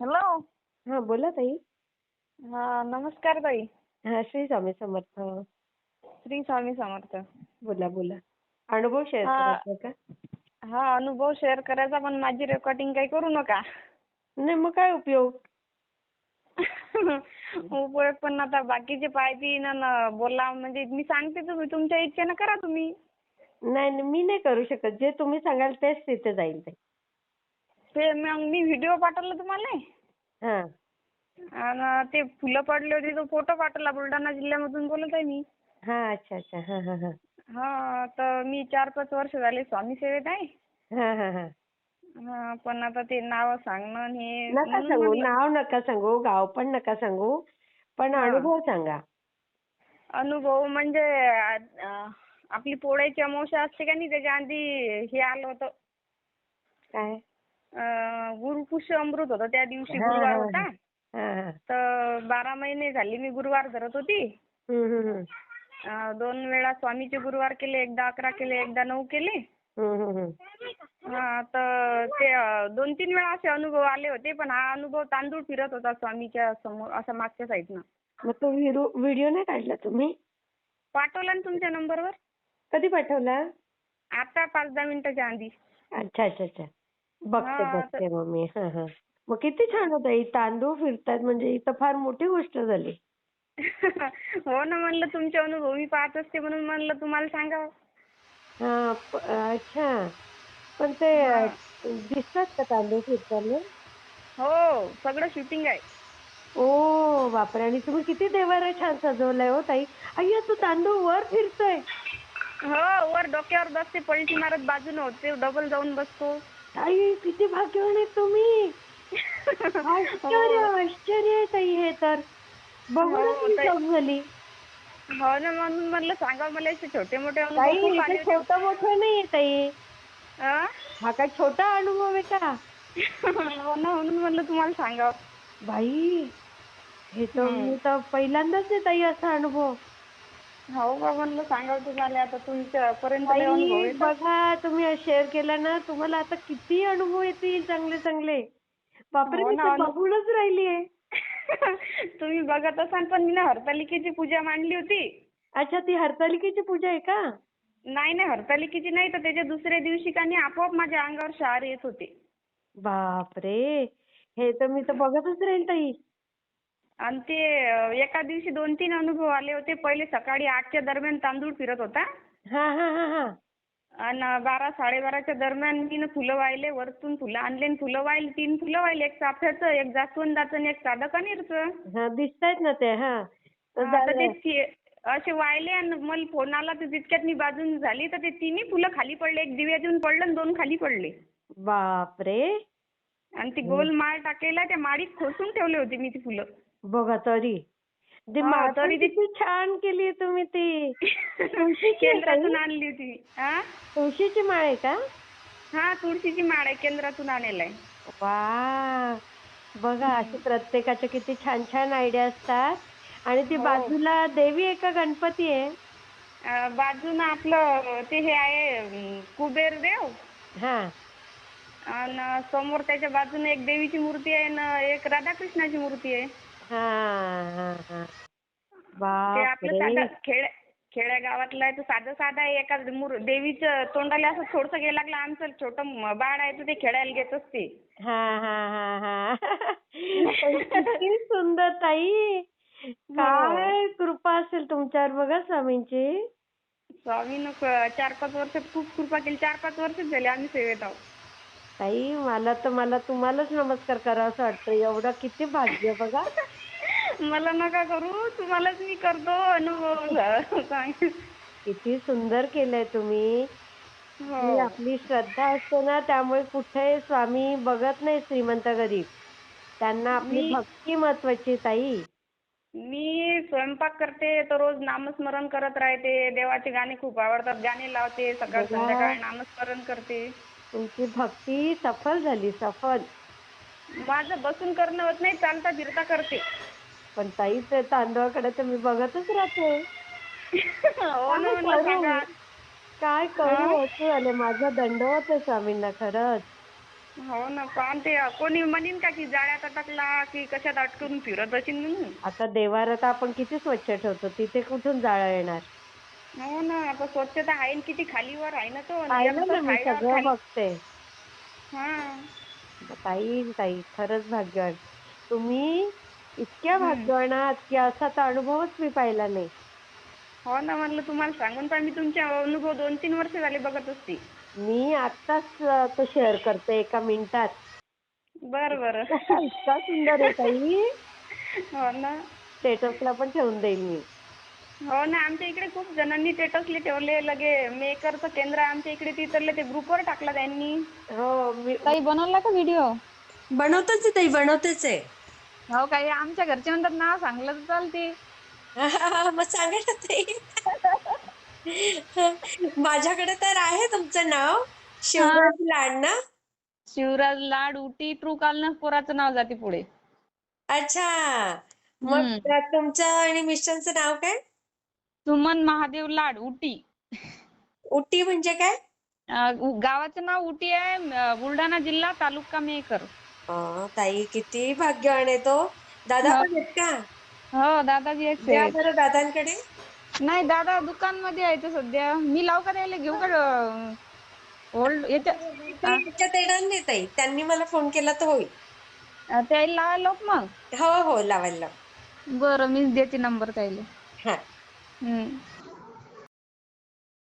Hello हा बोला ताई. हा नमस्कार ताई. हा श्री स्वामी समर्थ. श्री स्वामी समर्थ. बोला बोला. अनुभव शेअर हा. करायचा का? हा अनुभव शेअर करायचा पण माझी रेकॉर्डिंग काही करू नका. नाही मग काय उपयोग? उपयोग पण आता बाकीचे पाहतील आणि बोला म्हणजे मी सांगते तुम्ही तुमच्या इच्छेनं करा तुम्ही. नाही नाही, मी नाही करू शकत. जे तुम्ही सांगाल तेच तिथे जाईल ते ते मग मी व्हिडिओ पाठवला तुम्हाला. हा. आणि ते फुलं पडले होते तो फोटो पाठवला बुलढाणा जिल्ह्यामधून बोलत आहे मी. हा अच्छा अच्छा. हा हा हा. हा तर मी चार पाच वर्ष झाले स्वामी सेवेत आहे. हा हा हा. हा पण आता ते नाव सांगणं आणि हे नका म्हणून सांगू म्हटलं. नाव नका सांगू गाव पण नका सांगू पण हा. अनुभव सांगा. अनुभव म्हणजे आपली पोळ्याची अमावस्या असते का नाही त्याच्या आधी हे आलं होतं. काय? गुरुपुष्य अमृत होतं. त्या दिवशी गुरुवार होता. तर बारा महिने झाले मी गुरुवार धरत होती. दोन वेळा स्वामीचे गुरुवार केले एकदा अकरा केले एकदा नऊ केले. हा तर ते दोन तीन वेळा असे अनुभव आले होते पण हा अनुभव तांदूळ फिरत होता स्वामीच्या समोर असा मागच्या साईडनं. मग तो व्हिडिओ नाही काढला तुम्ही? पाठवला ना तुमच्या नंबरवर? कधी पाठवला? आता पाच दहा मिनिटाच्या आधी. अच्छा अच्छा अच्छा. बघते बघते मग मी हा हा. मग किती छान होतं ही तांदूळ फिरतात म्हणजे ही तर फार मोठी गोष्ट झाली. हो ना म्हणलं तुमचे अनुभव मी पाहत असते म्हणून म्हणलं तुम्हाला सांगावं. हा प- अच्छा. पण ते हा. दिसतात का तांदूळ फिरताना? हो सगळं शूटिंग आहे. ओ बापरे. आणि तुम्ही किती देवारा छान सजवलाय हो ताई. अय्या तो तांदूळ वर फिरतोय. हो वर डोक्यावर बसते पलटी मारत बाजूने होते डबल जाऊन बसतो. ताई किती भाग्यवान आहे तुम्ही. आश्चर्य हो. आश्चर्य आहे ताई हे तर. बघूनच हो, मी ताई. झाली. हो ना म्हणून म्हणलं सांगा मला असे छोटे मोठे अनुभव ताई खूप हे आले छोटं मोठं नाहीये ताई? हा काय छोटा अनुभव आहे का? हो ना म्हणून म्हणलं तुम्हाला सांगावं. बाई हे तर हम्म. मी तर पहिल्यांदाच आहे ताई असा अनुभव. हो का म्हणलं सांगावं तुम्हाला आता तुमच्यापर्यंत लय अनुभव ताई येतात बघा तुम्ही शेअर केला ना तुम्हाला आता किती अनुभव येतील चांगले चांगले. बापरे हो मी ना, तर अनु- बघूनच राहिलीये. तुम्ही बघत असाल पण मी ना हरतालिकेची पूजा मांडली होती. अच्छा ती हरतालिकेची पूजा आहे का? नाही नाही हरतालिकेची नाही तर त्याच्या दुसऱ्या दिवशी का नाही आपोआप माझ्या अंगावर शहार येत होते. बापरे हे तर मी तर बघतच राहील ताई. आणि ते एका दिवशी दोन तीन अनुभव आले होते. पहिले सकाळी आठच्या दरम्यान तांदूळ फिरत होता. हा हा हा हा. आणि बारा साडेबाराच्या दरम्यान मी ना फुलं वाहिले वरतून फुलं आणले आणि फुलं वाहिले तीन फुलं वाहिले. एक चाफ्याचं एक जास्वंदाचं आणि एक साधं कणीरचं हा दिसतायत ना ते हा. तर ते असे वाहिले आणि मला फोन आला तर तितक्यात मी बाजून झाली तर ते तिन्ही फुलं खाली पडले. एक दिव्यातून पडलं आणि दोन खाली पडले. बापरे! आणि ती गोल माळ टाकायला त्या माळीत खोसून ठेवले होते मी ती फुलं. बघा तरी. ती माळ पण तरी ती- किती छान केली तुम्ही ती. तुळशीची आहे केंद्रातून? आणली होती. हा? तुळशीची माळ आहे का? हा तुळशीची माळ आहे केंद्रातून आणलेला आहे. वा. बघा असे प्रत्येकाचे किती छान छान आयडिया असतात. आणि ती हो. बाजूला देवी आहे का गणपती आहे? अं, बाजूनं आपलं ते हे आहे अं, कुबेर देव. हा. आणि समोर त्याच्या बाजूने एक देवीची मूर्ती आहे आणि एक राधाकृष्णाची मूर्ती आहे. हा हा हा. ते आपलं साधं खेड्या खेड्या गावातलं आहे तर साधं साधं आहे. एका मूर देवीचं तोंडाला असं थोडंसं गेलं लागलं आमचं छोटं म- बाळ आहे तर ते खेळायला घेत असते. हा हा हा हा. पण किती सुंदर ताई. काय कृपा असेल तुमच्यावर बघा स्वामींची. स्वामीनं क- चार पाच वर्षात खूप कृपा केली. चार पाच वर्षच झाले आम्ही सेवेत आहोत. ताई मला तर मला तुम्हालाच नमस्कार करावं वाटतं. एवढं किती भाग्य बघा. मला नका करू. तुम्हालाच मी करतो अनुभव. किती सुंदर केलंय तुम्ही. की हो आपली श्रद्धा असते ना त्यामुळे कुठे स्वामी बघत नाही श्रीमंत गरीब. त्यांना आपली भक्ती महत्वाची ताई. मी स्वयंपाक करते तर रोज नामस्मरण करत राहते. देवाचे गाणे खूप आवडतात. गाणे लावते सकाळ. संध्याकाळ नामस्मरण करते. तुमची भक्ती सफल झाली सफल. माझं बसून करणं होत नाही चालता फिरता करते. पण ताई ते तांदूळाकडे तर मी बघतच राहते. हो ना काय म्हणलं सांगा करू? काय करू? हा? असं झालं माझा दंडवत आहे स्वामींना खरंच. हो ना पण ते कोणी म्हणीन का की जाळ्यात अटकला की कशात अटकून फिरत असेल म्हणून? आता देवारात आपण किती स्वच्छ ठेवतो तिथे कुठून जाळं येणार? हो ना आता स्वच्छता आहे न किती खालीवर आहे ना तो ना मी सगळं बघते. हा. ताई ताई खरंच भाग्यवान. तुम्ही इतक्या भाग्यवान आहात की असा तर अनुभवच मी पाहिला नाही. हो ना म्हणलं तुम्हाला सांगून पण मी तुमचे अनुभव दोन तीन वर्ष झाले बघत असते. मी आत्ताच अं, तो शेअर करते एका मिनिटात. बर बर. इतका सुंदर आहे ताई. हो ना. स्टेटसला पण ठेवून देईल मी. हो ना आमच्या इकडे खूप जणांनी स्टेटसले ठेवले लगे मेकरचं केंद्र आहे आमच्या इकडे तिथले ते ग्रुपवर टाकला त्यांनी. हो मी ताई बनवला का व्हिडिओ बनवतेच आहे ताई बनवतेच आहे. हो काही आमच्या घरचे म्हणतात नाव सांगलं तर चालते. मग सांगा ना ताई. माझ्याकडे तर आहे तुमचं नाव. शिवराज लाड ना? शिवराज लाड उटी ट्रू कॉल पोराचं नाव जाते पुढे. अच्छा. मग तुमचं आणि मिस्टरांचं नाव काय? सुमन महादेव लाड उटी. उटी म्हणजे काय? अं, उ- गावाचं नाव उटी आहे अं, बुलढाणा जिल्हा तालुका मेकर अं, ताई किती भाग्यवान आहे तो. दादा पण आहेत का? हो दादाजी एक द्या बरं दादांकडे. नाही दादा दुकानमध्ये आहे ते सध्या. मी लवकर यायला घेऊ का? ओल्ड याच्या याच्यात येणार नाही ताई. त्यांनी मला फोन केला तर होईल. अं, त्याला लावायला लोक मग? हो हो लावायला लाव. बरं मीच देते नंबर त्याला हा. हम्म